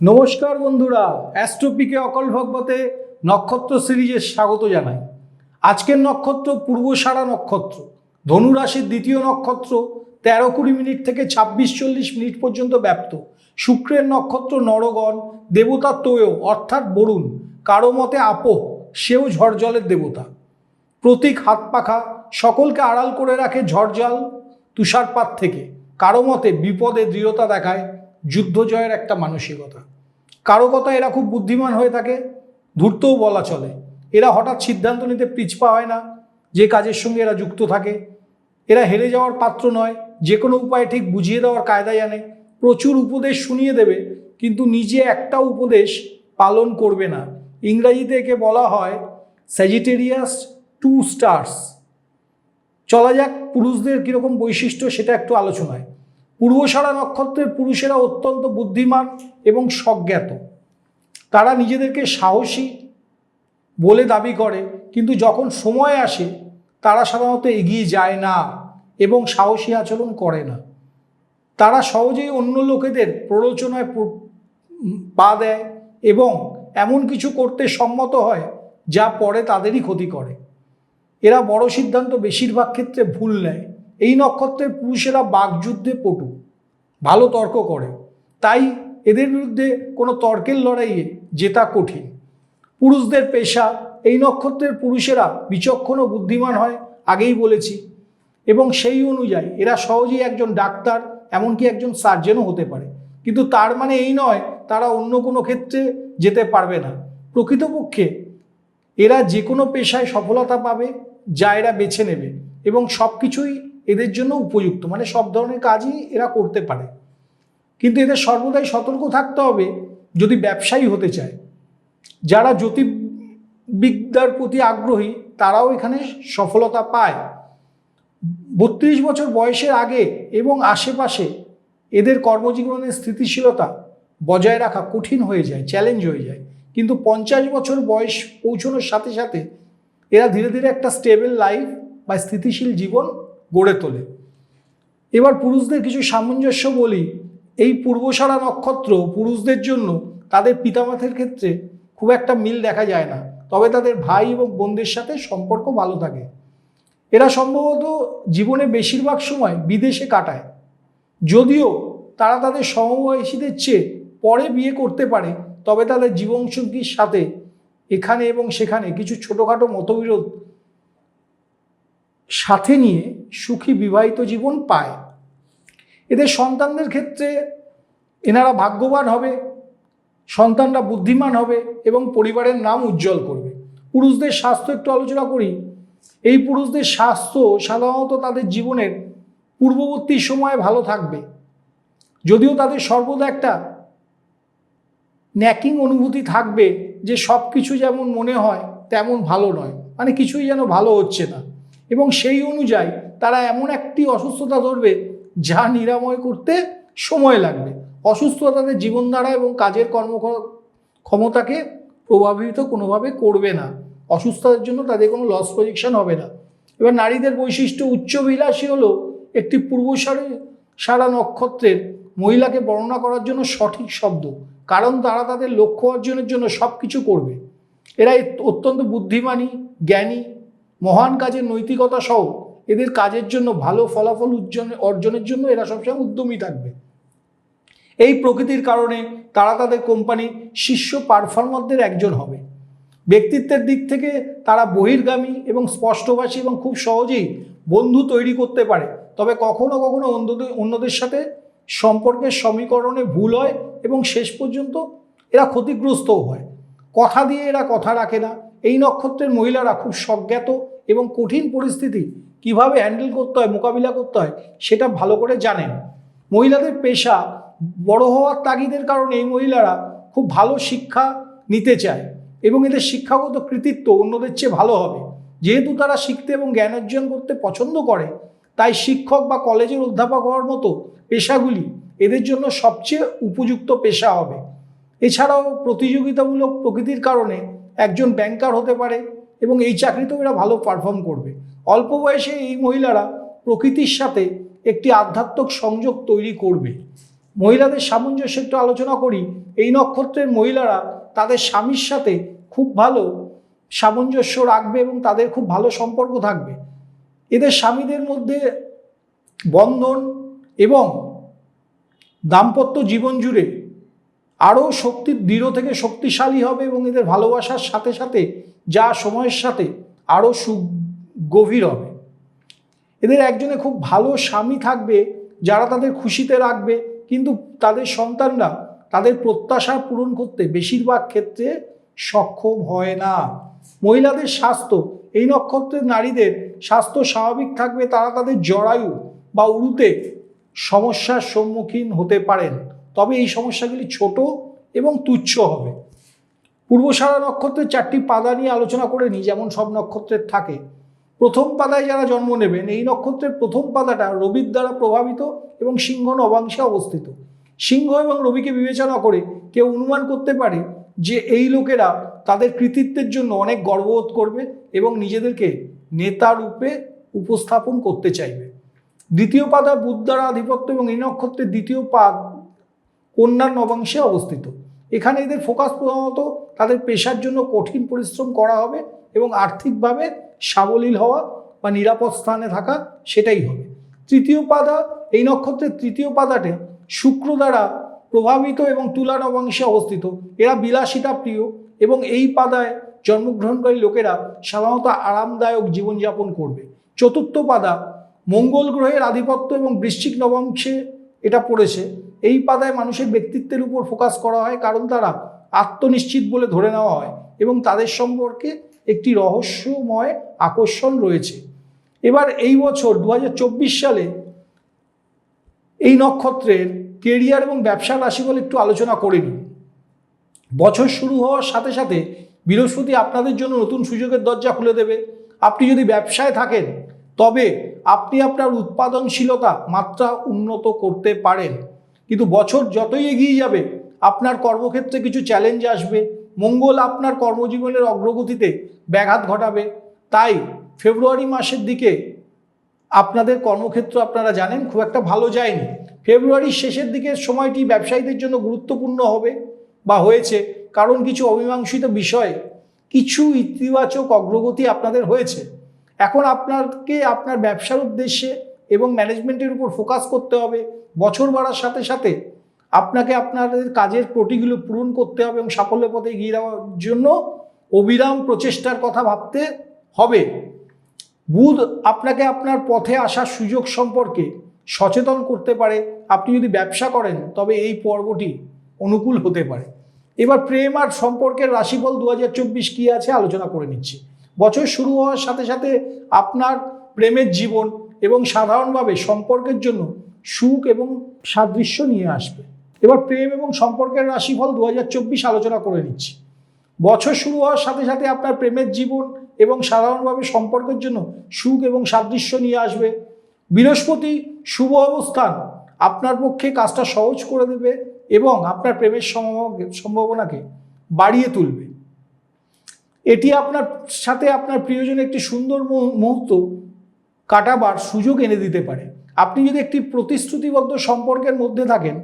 নমস্কার বন্ধুরা অ্যাস্ট্রোপিকে অকল ভগবতে নক্ষত্র সিরিজে স্বাগত জানাই। আজকের নক্ষত্র পূর্বসারা নক্ষত্র, ধনুরাশির দ্বিতীয় নক্ষত্র, তেরো কুড়ি মিনিট থেকে ছাব্বিশ চল্লিশ মিনিট পর্যন্ত ব্যাপ্ত। শুক্রের নক্ষত্র নরগণ, দেবতা তোয় অর্থাৎ বরুণ, কারও মতে আপো, সেও ঝড়জলের দেবতা। প্রতীক হাত পাখা, সকলকে আড়াল করে রাখে ঝড়জল তুষারপাত থেকে। কারও মতে বিপদে দৃঢ়তা দেখায় যুদ্ধ জয়ের একটা মানসিকতা। কারও কথা এরা খুব বুদ্ধিমান হয়ে থাকে, ধূর্তও বলা চলে। এরা হঠাৎ সিদ্ধান্ত নিতে পিছপা হয় না, যে কাজের সঙ্গে এরা যুক্ত থাকে। এরা হেরে যাওয়ার পাত্র নয়, যে কোনো উপায়ে ঠিক বুঝিয়ে দেওয়ার কায়দা জানে প্রচুর উপদেশ শুনিয়ে দেবে, কিন্তু নিজে একটা উপদেশ পালন করবে না। ইংরাজিতে একে বলা হয় স্যাজিটেরিয়াস টু স্টার্স চলা যাক, পুরুষদের কীরকম বৈশিষ্ট্য সেটা একটু আলোচনায়। পূর্বসারা নক্ষত্রের পুরুষেরা অত্যন্ত বুদ্ধিমান এবং সজ্ঞাত। তারা নিজেদেরকে সাহসী বলে দাবি করে, কিন্তু যখন সময় আসে, তারা সাধারণত এগিয়ে যায় না এবং সাহসী আচরণ করে না। তারা সহজেই অন্য লোকেদের প্ররোচনায় পা দেয় এবং এমন কিছু করতে সম্মত হয় যা পরে তাদেরই ক্ষতি করে। এরা বড় সিদ্ধান্ত বেশিরভাগ ক্ষেত্রে ভুল নেয়। এই নক্ষত্রের পুরুষেরা বাকযুদ্ধে পটু, ভালো তর্ক করে। তাই এদের বিরুদ্ধে কোনো তর্কের লড়াইয়ে জেতা কঠিন। পুরুষদের পেশা, এই নক্ষত্রের পুরুষেরা বিচক্ষণ ও বুদ্ধিমান হয়, আগেই বলেছি। এবং সেই অনুযায়ী এরা সহজেই একজন ডাক্তার, এমনকি একজন সার্জেনও হতে পারে। কিন্তু তার মানে এই নয়, তারা অন্য কোনো ক্ষেত্রে যেতে পারবে না। প্রকৃতপক্ষে এরা যে কোনো পেশায় সফলতা পাবে, যা এরা বেছে নেবে। এবং সব কিছুই এদের জন্য উপযুক্ত। মানে সব ধরনের কাজই এরা করতে পারে। কিন্তু এদের সর্বদাই সতর্ক থাকতে হবে যদি ব্যবসায়ী হতে চায়। যারা জ্যোতির্বিদ্যার প্রতি আগ্রহী, তারাও এখানে সফলতা পায়। বত্রিশ বছর বয়সের আগে এবং আশেপাশে এদের কর্মজীবনের স্থিতিশীলতা বজায় রাখা কঠিন হয়ে যায় চ্যালেঞ্জ হয়ে যায়। কিন্তু পঞ্চাশ বছর বয়স পৌঁছানোর সাথে সাথে এরা ধীরে ধীরে একটা স্টেবল লাইফ বা স্থিতিশীল জীবন গড়ে তোলে। এবার পুরুষদের কিছু সামঞ্জস্য বলি। এই পূর্বসারা নক্ষত্র পুরুষদের জন্য তাদের পিতামাতার ক্ষেত্রে খুব একটা মিল দেখা যায় না। তবে তাদের ভাই এবং বোনদের সাথে সম্পর্ক ভালো থাকে। এরা সম্ভবত জীবনে বেশিরভাগ সময় বিদেশে কাটায়। যদিও তারা তাদের সমবয়সীদের চেয়ে পরে বিয়ে করতে পারে, তবে তাদের জীবনসঙ্গীর সাথে এখানে এবং সেখানে কিছু ছোটোখাটো মতবিরোধ সাথে নিয়ে সুখী বিবাহিত জীবন পায়। এদের সন্তানদের ক্ষেত্রে এনারা ভাগ্যবান হবে, সন্তানরা বুদ্ধিমান হবে এবং পরিবারের নাম উজ্জ্বল করবে। পুরুষদের স্বাস্থ্য একটু আলোচনা করি। এই পুরুষদের স্বাস্থ্য সাধারণত তাদের জীবনের পূর্ববর্তী সময়ে ভালো থাকবে। যদিও তাদের সর্বদা একটা ন্যাকিং অনুভূতি থাকবে যে সব কিছু যেমন মনে হয়, তেমন ভালো নয়। মানে কিছুই যেন ভালো হচ্ছে না। এবং সেই অনুযায়ী তারা এমন একটি অসুস্থতা ধরবে যা নিরাময় করতে সময় লাগবে। অসুস্থতা তাদের জীবনধারা এবং কাজের কর্ম ক্ষমতাকে প্রভাবিত কোনোভাবে করবে না। অসুস্থতার জন্য তাদের কোনো লস প্রজেকশন হবে না। এবার নারীদের বৈশিষ্ট্য উচ্চবিলাসী হলো একটি পূর্বসারে সারা নক্ষত্রের মহিলাকে বর্ণনা করার জন্য সঠিক শব্দ, কারণ তারা তাদের লক্ষ্য অর্জনের জন্য সব কিছু করবে। এরা অত্যন্ত বুদ্ধিমানী, জ্ঞানী, মহান কাজের নৈতিকতা সহ এদের কাজের জন্য, ভালো ফলাফল উজ্জন অর্জনের জন্য এরা সবসময় উদ্যমী থাকবে। এই প্রকৃতির কারণে তারা তাদের কোম্পানি শীর্ষ পারফর্মারদের একজন হবে। ব্যক্তিত্বের দিক থেকে তারা বহির্গামী এবং স্পষ্টভাষী এবং খুব সহজেই বন্ধু তৈরি করতে পারে। তবে কখনো কখনো অন্যদের অন্যদের সাথে সম্পর্কের সমীকরণে ভুল হয় এবং শেষ পর্যন্ত এরা ক্ষতিগ্রস্তও হয়। কথা দিয়ে এরা কথা রাখে না। এই নক্ষত্রের মহিলারা খুব সজ্ঞাত এবং কঠিন পরিস্থিতি কীভাবে হ্যান্ডেল করতে হয়, মোকাবিলা করতে হয়, সেটা ভালো করে জানেন। মহিলাদের পেশা বড় হওয়ার তাগিদের কারণে এই মহিলারা খুব ভালো শিক্ষা নিতে চায় এবং এদের শিক্ষাগত কৃতিত্ব অন্যদের চেয়ে ভালো হবে। যেহেতু তারা শিখতে এবং জ্ঞান অর্জন করতে পছন্দ করে, তাই শিক্ষক বা কলেজের অধ্যাপক হওয়ার মতো পেশাগুলি এদের জন্য সবচেয়ে উপযুক্ত পেশা হবে। এছাড়াও প্রতিযোগিতামূলক প্রকৃতির কারণে একজন ব্যাংকার হতে পারে এবং এই চাকরিতেও এরা ভালো পারফর্ম করবে। অল্প বয়সে এই মহিলারা প্রকৃতির সাথে একটি আধ্যাত্মিক সংযোগ তৈরি করবে। মহিলাদের সামঞ্জস্য একটু আলোচনা করি। এই নক্ষত্রের মহিলারা তাদের স্বামীর সাথে খুব ভালো সামঞ্জস্য রাখবে এবং তাদের খুব ভালো সম্পর্ক থাকবে। এদের স্বামীদের মধ্যে বন্ধন এবং দাম্পত্য জীবন জুড়ে আরও শক্তি, দৃঢ় থেকে শক্তিশালী হবে এবং এদের ভালোবাসার সাথে সাথে যা সময়ের সাথে আরও সু গভীর হবে। এদের একজনে খুব ভালো স্বামী থাকবে, যারা তাদের খুশিতে রাখবে, কিন্তু তাদের সন্তানরা তাদের প্রত্যাশা পূরণ করতে বেশিরভাগ ক্ষেত্রে সক্ষম হয় না। মহিলাদের স্বাস্থ্য, এই নক্ষত্রের নারীদের স্বাস্থ্য স্বাভাবিক থাকবে, তারা তাদের জরায়ু বা উরুতে সমস্যার সম্মুখীন হতে পারেন। তবে এই সমস্যাগুলি ছোট এবং তুচ্ছ হবে। পূর্বসারা নক্ষত্রের চারটি পাদা নিয়ে আলোচনা করে নিই যেমন সব নক্ষত্রের থাকে। প্রথম পাদায় যারা জন্ম নেবেন, এই নক্ষত্রের প্রথম পাদাটা রবির দ্বারা প্রভাবিত এবং সিংহ নবাংশে অবস্থিত। সিংহ এবং রবিকে বিবেচনা করে কেউ অনুমান করতে পারে যে এই লোকেরা তাদের কৃতিত্বের জন্য অনেক গর্ববোধ করবে এবং নিজেদেরকে নেতা রূপে উপস্থাপন করতে চাইবে। দ্বিতীয় পাদা বুধ দ্বারা আধিপত্য এবং এই নক্ষত্রের দ্বিতীয় পাদ কন্যার নবাংশে অবস্থিত। এখানে এদের ফোকাস প্রধানত তাদের পেশার জন্য কঠিন পরিশ্রম করা হবে এবং আর্থিকভাবে সাবলীল হওয়া বা নিরাপদ স্থানে থাকা সেটাই হবে। তৃতীয় পাদা, এই নক্ষত্রের তৃতীয় পাদাটে শুক্র দ্বারা প্রভাবিত এবং তুলা নবাংশে অবস্থিত। এরা বিলাসিতা প্রিয় এবং এই পাদায় জন্মগ্রহণকারী লোকেরা সাধারণত আরামদায়ক জীবনযাপন করবে। চতুর্থ পাদা, মঙ্গল গ্রহের আধিপত্য এবং বৃশ্চিক নবাংশে এটা পড়েছে। এই পাতায় মানুষের ব্যক্তিত্বের উপর ফোকাস করা হয়, কারণ তারা আত্মনিশ্চিত বলে ধরে নেওয়া হয় এবং তাদের সম্পর্কে একটি রহস্যময় আকর্ষণ রয়েছে। এবার এই বছর দু হাজার চব্বিশ সালে এই নক্ষত্রের কেরিয়ার এবং ব্যবসার রাশিফল একটু আলোচনা করে নিই। বছর শুরু হওয়ার সাথে সাথে বৃহস্পতি আপনাদের জন্য নতুন সুযোগের দরজা খুলে দেবে। আপনি যদি ব্যবসায় থাকেন, তবে আপনি আপনার উৎপাদনশীলতা মাত্রা উন্নত করতে পারেন। কিন্তু বছর যতই এগিয়ে যাবে, আপনার কর্মক্ষেত্রে কিছু চ্যালেঞ্জ আসবে, মঙ্গল আপনার কর্মজীবনের অগ্রগতিতে ব্যাঘাত ঘটাবে। তাই ফেব্রুয়ারি মাসের দিকে আপনাদের কর্মক্ষেত্র আপনারা জানেন, খুব একটা ভালো যায়নি। ফেব্রুয়ারির শেষের দিকে সময়টি ব্যবসায়ীদের জন্য গুরুত্বপূর্ণ হবে বা হয়েছে, কারণ কিছু অমীমাংসিত বিষয়ে, কিছু ইতিবাচক অগ্রগতি আপনাদের হয়েছে। এখন আপনাকে আপনার ব্যবসার উদ্দেশ্যে এবং ম্যানেজমেন্টের উপর ফোকাস করতে হবে। বছর বাড়ার সাথে সাথে আপনাকে আপনাদের কাজের ত্রুটিগুলো পূরণ করতে হবে এবং সাফল্যের পথে এগিয়ে যাওয়ার জন্য অবিরাম প্রচেষ্টার কথা ভাবতে হবে। বুধ আপনাকে আপনার পথে আসার সুযোগ সম্পর্কে সচেতন করতে পারে। আপনি যদি ব্যবসা করেন, তবে এই পর্বটি অনুকূল হতে পারে। এবার প্রেম আর সম্পর্কের রাশিফল দু হাজার চব্বিশ কী আছে আলোচনা করে নিচ্ছি। বছর শুরু হওয়ার সাথে সাথে আপনার প্রেমের জীবন এবং সাধারণভাবে সম্পর্কের জন্য সুখ এবং সাদৃশ্য নিয়ে আসবে। এবার প্রেম এবং সম্পর্কের রাশিফল দু হাজার চব্বিশ আলোচনা করে নিচ্ছি। বছর শুরু হওয়ার সাথে সাথে আপনার প্রেমের জীবন এবং সাধারণভাবে সম্পর্কের জন্য সুখ এবং সাদৃশ্য নিয়ে আসবে। বৃহস্পতি শুভ অবস্থান আপনার পক্ষে কাজটা সহজ করে দেবে এবং আপনার প্রেমের সম্ভাবনাকে বাড়িয়ে তুলবে। এটি আপনার সাথে আপনার প্রিয়জন একটি সুন্দর মুহূ- মুহূর্ত কাটাবার সুযোগ এনে দিতে পারে। আপনি যদি একটি প্রতিশ্রুতিবদ্ধ সম্পর্কের মধ্যে থাকেন,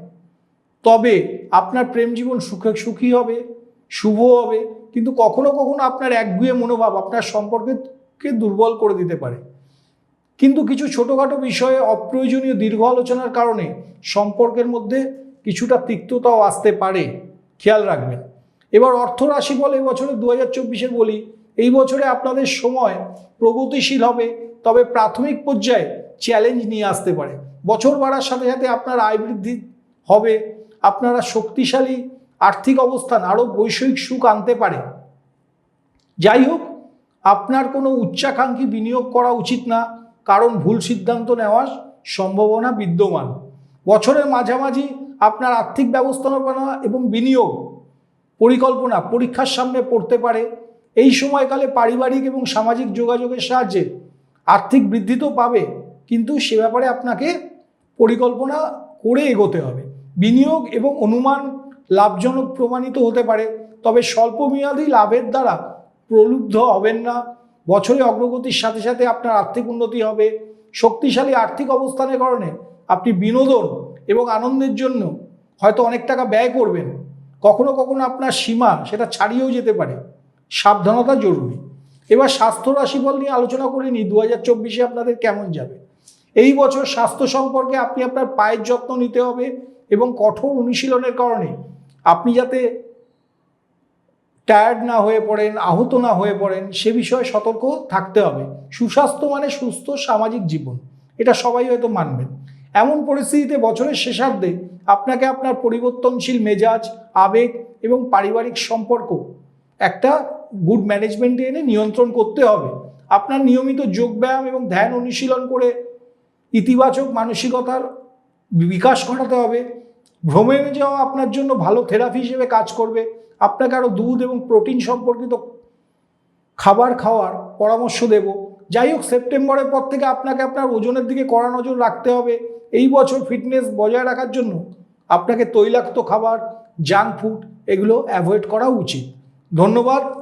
তবে আপনার প্রেম জীবন সুখে, সুখী হবে, শুভ হবে, কিন্তু কখনো কখনো আপনার একগুয়ে মনোভাব আপনার সম্পর্ককে দুর্বল করে দিতে পারে। কিন্তু কিছু ছোটোখাটো বিষয়ে অপ্রয়োজনীয় দীর্ঘ আলোচনার কারণে সম্পর্কের মধ্যে কিছুটা তিক্ততাও আসতে পারে। খেয়াল রাখবেন। এবার অর্থরাশি বলে এবছরে দু হাজার চব্বিশের বলি এই বছরে আপনাদের সময় প্রগতিশীল হবে, তবে প্রাথমিক পর্যায়ে চ্যালেঞ্জ নিয়ে আসতে পারে। বছর বাড়ার সাথে সাথে আপনার আয় বৃদ্ধি হবে, আপনারা শক্তিশালী আর্থিক অবস্থান, আরও বৈষয়িক সুখ আনতে পারে। যাই হোক, আপনার কোনো উচ্চাকাঙ্ক্ষী বিনিয়োগ করা উচিত না, কারণ ভুল সিদ্ধান্ত নেওয়ার সম্ভাবনা বিদ্যমান। বছরের মাঝামাঝি আপনার আর্থিক ব্যবস্থাপনা এবং বিনিয়োগ পরিকল্পনা, পরীক্ষার সামনে পড়তে পারে এই সময়কালে পারিবারিক এবং সামাজিক যোগাযোগের সাহায্যে আর্থিক বৃদ্ধি তো পাবে, কিন্তু সে ব্যাপারে আপনাকে পরিকল্পনা করে এগোতে হবে। বিনিয়োগ এবং অনুমান লাভজনক প্রমাণিত হতে পারে, তবে স্বল্পমেয়াদী লাভের দ্বারা প্রলুব্ধ হবেন না। বছরে অগ্রগতির সাথে সাথে আপনার আর্থিক উন্নতি হবে। শক্তিশালী আর্থিক অবস্থানের কারণে আপনি বিনোদন এবং আনন্দের জন্য হয়তো অনেক টাকা ব্যয় করবেন। কখনো কখনো আপনার সীমা সেটা ছাড়িয়েও যেতে পারে। সাবধানতা জরুরি। এবার স্বাস্থ্য রাশিফল নিয়ে আলোচনা করে নিই দু হাজার চব্বিশে আপনাদের কেমন যাবে? এই বছর স্বাস্থ্য সম্পর্কে আপনি আপনার পায়ের যত্ন নিতে হবে এবং কঠোর অনুশীলনের কারণে আপনি যাতে টায়ার্ড না হয়ে পড়েন, আহত না হয়ে পড়েন, সে বিষয়ে সতর্ক থাকতে হবে। সুস্বাস্থ্য মানে সুস্থ সামাজিক জীবন, এটা সবাই হয়তো মানবেন। এমন পরিস্থিতিতে বছরের শেষার্ধে আপনাকে আপনার পরিবর্তনশীল মেজাজ, আবেগ এবং পারিবারিক সম্পর্ক একটা গুড ম্যানেজমেন্টে এনে নিয়ন্ত্রণ করতে হবে। আপনার নিয়মিত যোগব্যায়াম এবং ধ্যান অনুশীলন করে ইতিবাচক মানসিকতার বিকাশ ঘটাতে হবে। ভ্রমণে যাওয়া আপনার জন্য ভালো থেরাপি হিসেবে কাজ করবে। আপনাকে আরও দুধ এবং প্রোটিন সম্পর্কিত খাবার খাওয়ার পরামর্শ দেব। যাই হোক, সেপ্টেম্বরের পর থেকে আপনাকে আপনার ওজনের দিকে কড়া নজর রাখতে হবে। এই বছর ফিটনেস বজায় রাখার জন্য আপনাকে তৈলাক্ত খাবার জাঙ্ক ফুড এগুলো অ্যাভয়েড করা উচিত। ধন্যবাদ।